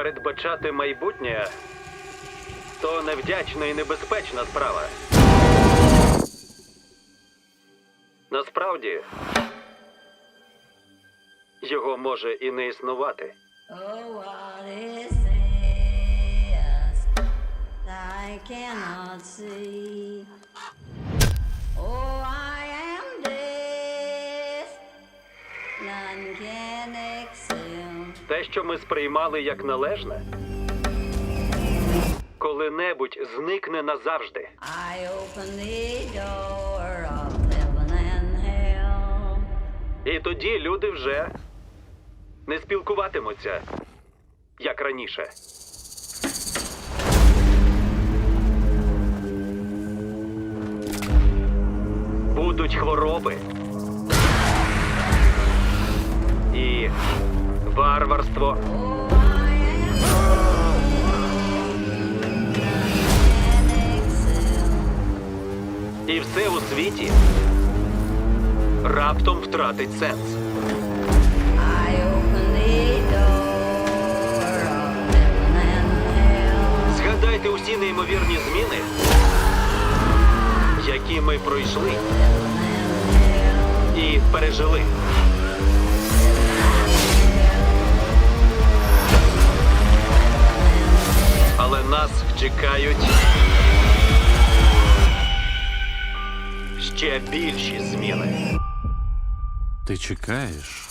Передбачати майбутнє то невдячна і небезпечна справа. Насправді його може і не існувати. Oh? Oh, I am deaf, none can. Те, що ми сприймали як належне, коли-небудь зникне назавжди. I open the door of heaven and hell. І тоді люди вже не спілкуватимуться, як раніше. Будуть хвороби. І варварство. І все у світі раптом втратить сенс. Згадайте усі неймовірні зміни, які ми пройшли і пережили. Але нас чекають ще більші зміни. Ти чекаєш?